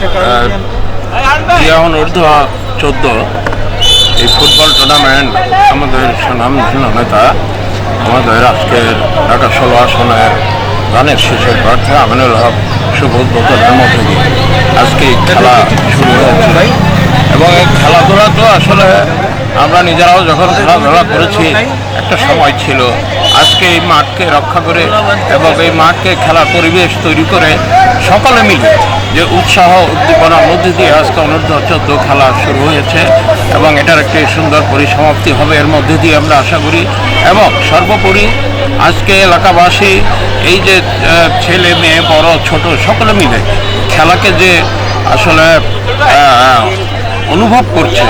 জিয়া অনূর্ধ্ব চোদ্দ। এই ফুটবল টুর্নামেন্ট আমাদের সুনামধন্য নেতা আমাদের আজকের ঢাকা ষোলো আসনের গানের শেষের প্রার্থী আমিনুল হক, শুভ উদ্বোধনের মধ্যে দিয়ে আজকে খেলা শুরু হয়েছে। এবং এই খেলাধুলা তো আসলে আমরা নিজেরাও যখন খেলাধুলা করেছি, একটা সময় ছিল। আজকে এই মাঠকে রক্ষা করে এবং এই মাঠকে খেলার পরিবেশ তৈরি করে সকলে মিলে যে উৎসাহ উদ্দীপনার মধ্যে দিয়ে আজকে অনূর্ধ্ব চোদ্দ খেলা শুরু হয়েছে এবং এটার একটি সুন্দর পরিসমাপ্তি হবে। এর মধ্যে দিয়ে আমরা আশা করি এবং সর্বোপরি আজকে এলাকাবাসী, এই যে ছেলে, মেয়ে, বড়, ছোট, সকলে মিলে খেলাকে যে আসলে অনুভব করছে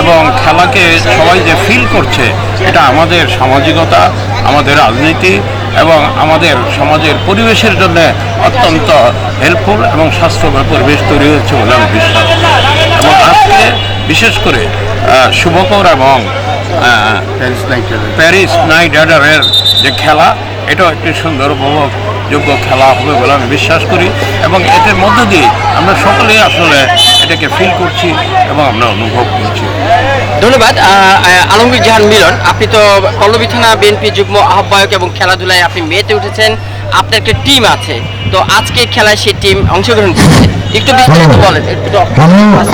এবং খেলাকে সবাই যে ফিল করছে, এটা আমাদের সামাজিকতা, আমাদের রাজনীতি এবং আমাদের সমাজের পরিবেশের জন্য অত্যন্ত হেল্পফুল এবং স্বাস্থ্যকর পরিবেশ তৈরি হচ্ছে বলে আমি বিশ্বাস এবং আজকে বিশেষ করে শুভকর এবং প্যারিস নাইট রাইডারের যে খেলা এটাও একটি সুন্দর উপভোগ যোগ্য খেলা হবে বলে আমি বিশ্বাস করি। এবং এটার মধ্য দিয়ে আমরা সকলেই আসলে এটাকে ফিল করছি এবং আমরা অনুভব করছি। ধন্যবাদ আলমগীর জাহান মিলন আপনি তো পল্লবী থানা বিএনপি যুগ্ম আহ্বায়ক এবং খেলাধুলায় আপনি মেতে উঠেছেন আপনার একটা টিম আছে তো আজকে খেলায় সেই টিম অংশগ্রহণ করছে। একটু বিস্তারিত বলেন একটু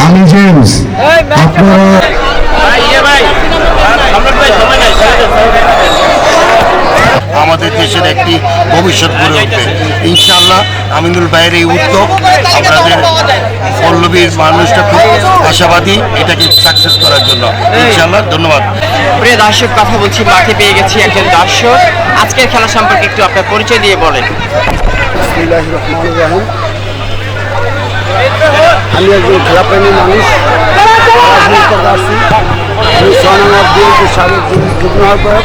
আমি জেমস। আপনারা আমাদের দেশের একটি ভবিষ্যৎ গড়ে উঠবে। ইনশাল্লাহ আমিনুল ভাইয়ের এই উদ্যোগ আপনাদের পল্লবীর মানুষটা খুব আশাবাদী এটাকে সাকসেস করার জন্য। ইনশাল্লাহ ধন্যবাদ। প্রিয় দর্শক কথা বলছি মাঠে পেয়ে গেছি একজন দর্শক। আজকের খেলা সম্পর্কে একটু আপনার পরিচয় দিয়ে বলেন। আমি একজন খেলাপ্রেমী মানুষ। আমি সোনানাথ বিএনপি সাবেক যুগ্ম আহ্বায়ক।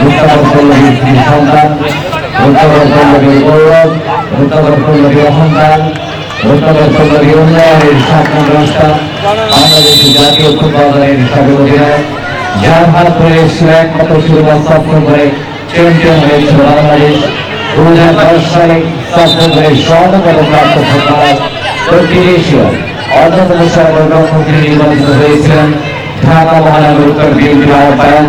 তিনি হলেন ভূতকর পল্লবীর তিনি সন্তান ভূতকর পল্লবীর গৌরব ভূতকর পল্লবীর অহংকার ভূতকর পল্লবী উন্নয়নের স্বপ্ন রাস্তা বাংলাদেশের জাতীয় ফুটবল দলের হিসাবে অধিনায়ক যার হাত ধরে এসেছিল একমাত্র শিরোপা স্থাপন করে চ্যাম্পিয়ন হয়েছিল বাংলাদেশ দু হাজার দশ সালে স্থাপন করে স্বর্ণপদক প্রাপ্ত ফুটবলার দক্ষিণ এশিয়া অন্যতম সর্বপ্রথম নির্বাচিত হয়েছিলেন ঢাকা মহানগর উত্তর বিএনপির আহ্বায়ক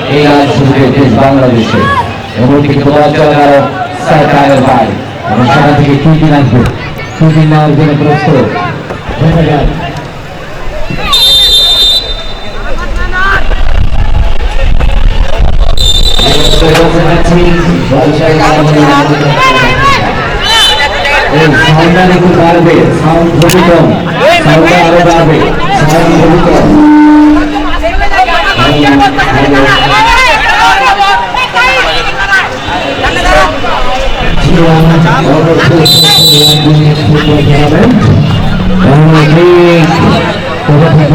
এই আজ সুযোগে দেশ বাংলাদেশে। এমনকি তোমার চলে আরও সরকারের ভাই এবং সেখান থেকে কি দিন আসবে কি দিন নেওয়ার জন্য প্রস্তুত একটু বাড়বে? সাউন্ড খুবই কম সাউন্ডটা আরও বাড়বে? সাউন্ড খুবই কম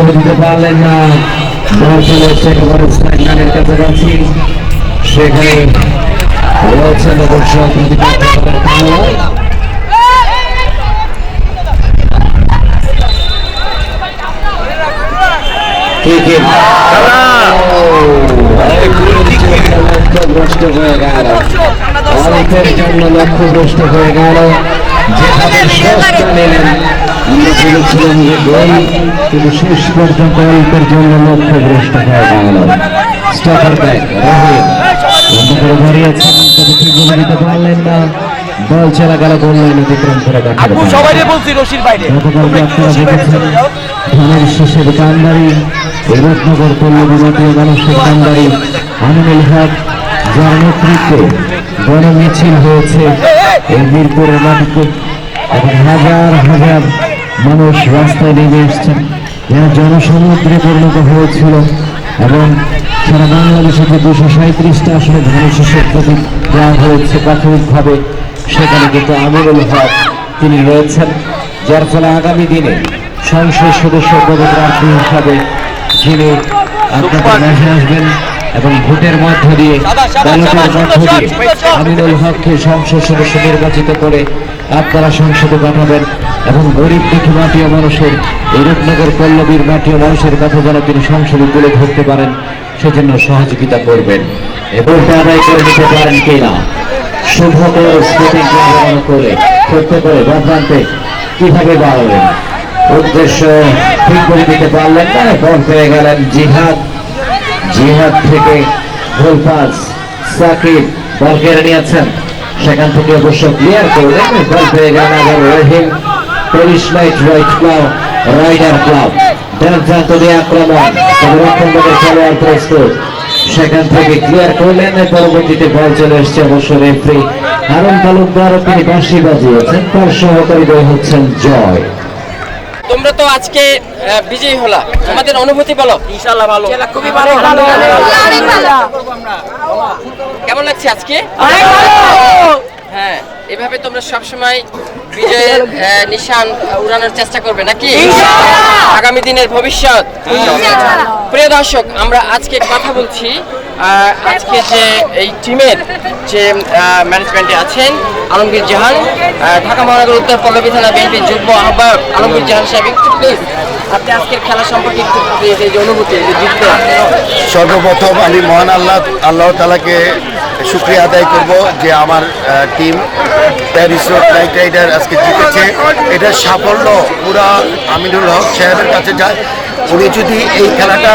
দিতে পারলেন না কাছাকাছি সেখানে রয়েছেন লক্ষ্যভ্রষ্ট হয়ে গেল। অনেকের জন্য লক্ষ্যভ্রষ্ট হয়ে গেল। যেভাবে ষষ্ঠ নিলেন আমরা বলেছিলাম যে গোল কিন্তু শেষ পর্যন্ত অল্পের জন্য লক্ষ্যভ্রষ্ট হয়ে গেল। স্টপার ব্যাক রোহিত বন্ধ করে দাঁড়িয়েছেন তবে ঠিক বলে দিতে পারলেন না। বল চলা গেল গোল লাইন অতিক্রম করে দেখা সবাই বলছি রশির বাইরে। গতকালকে আপনারা দেখেছেন। ধানের শীষের কান্দারি পল্লী মানুষের কান্দারি আমিনুল হক নেতৃত্বে গণমিছিল হয়েছে এই মিরপুরের মাটিতে এবং হাজার হাজার মানুষ রাস্তায় নেমে এসছেন। যারা জনসমুদ্রে পরিণত হয়েছিল এবং সারা বাংলাদেশে যে দুশো সাঁত্রিশটা আসলে ধানের প্রতীক দেওয়া হয়েছে প্রাথমিকভাবে, সেখানে কিন্তু আমিরুল হক তিনি রয়েছেন, যার ফলে আগামী দিনে সংসদ সদস্য পদপ্রার্থী হিসাবে যিনি আপনাদের আসবেন এবং ভোটের মধ্য দিয়ে ব্যালটের মধ্য দিয়ে আমিনুল হককে সংসদ সদস্য নির্বাচিত করে আপনারা সংসদে পাঠাবেন এবং গরিব দুঃখী মাটিয়া মানুষের এই রূপনগর পল্লবীর মাটিয়া মানুষের কথা যেন তিনি সংসদে তুলে ধরতে পারেন সেজন্য সহযোগিতা করবেন। এবং আদায় করে নিতে পারেন কিনা? গ্রহণ করে করতে করে বদলান্তে কীভাবে বাড়াবেন উদ্দেশ্য ঠিক করে দিতে পারলেন না বল পেয়ে গেলেন জিহাদ। জিহাদ থেকে গোলপাস সাকিব বল কেড়ে নিয়েছেন। সেখান থেকে অবশ্য ক্লিয়ার করলেন বল পেয়ে গেলেন আবার Rahim police light right club, rider club. ডেলফ্রান্ত দিয়ে আক্রমণ, রক্ষণভাগের খেলোয়াড় প্রস্তুত। সেখান থেকে ক্লিয়ার করলেন, পরবর্তীতে বল চলে এসছে অবশ্য রেফারি। হারুন তালুকদার, তিনি বাঁশি বাজিয়েছেন, তার সহকারী হচ্ছেন জয়। তোমরা তো আজকে বিজয়ী হলা। তোমাদের অনুভূতি বলো। ইনশাআল্লাহ ভালো। খুবই ভালো। কেমন লাগছে আজকে? হ্যাঁ এভাবে তোমরা সবসময় বিজয়ের আহ, নিশান উড়ানোর চেষ্টা করবে নাকি? আগামী দিনের ভবিষ্যৎ। প্রিয় দর্শক আমরা আজকে কথা বলছি আজকে যে এই টিমের যে ম্যানেজমেন্টে আছেন আলমগীর জাহান ঢাকা মহানগর উত্তর পল্লবী থানা বিএনপি যুগ্ম আহ্বায়ক আলমগীর জাহান সাহেব, একটু প্লিজ আপনি আজকের খেলা সম্পর্কে একটু যে অনুভূতি সর্বপ্রথম আমি মহান আল্লাহ আল্লাহ তালাকে শুক্রিয়া আদায় করব যে আমার team Paris road knight rider আজকে জিতেছে। এটার সাফল্য পুরা আমিনুল হক সাহেবের কাছে যায়। উনি যদি এই খেলাটা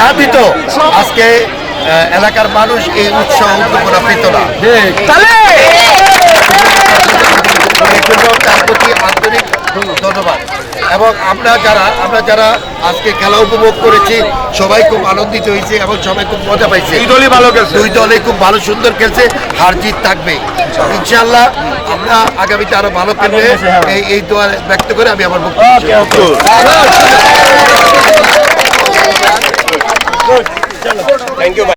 না দিত, আজকে এলাকার মানুষ এই উৎসাহ উদ্দীপনা পেত না। তার প্রতি আন্তরিক ধন্যবাদ। এবং আমরা যারা আমরা যারা আজকে খেলা উপভোগ করেছি সবাই খুব আনন্দিত হয়েছে এবং সবাই খুব মজা পাইছে। দুই দলই ভালো খেলছে। দুই দলই খুব ভালো সুন্দর খেলছে হার জিত থাকবে। ইনশাআল্লাহ। আমরা আগামীতে আরও ভালো খেলবে। এই এই দোয়া ব্যক্ত করে আমি আমার বক্তব্য শেষ করছি।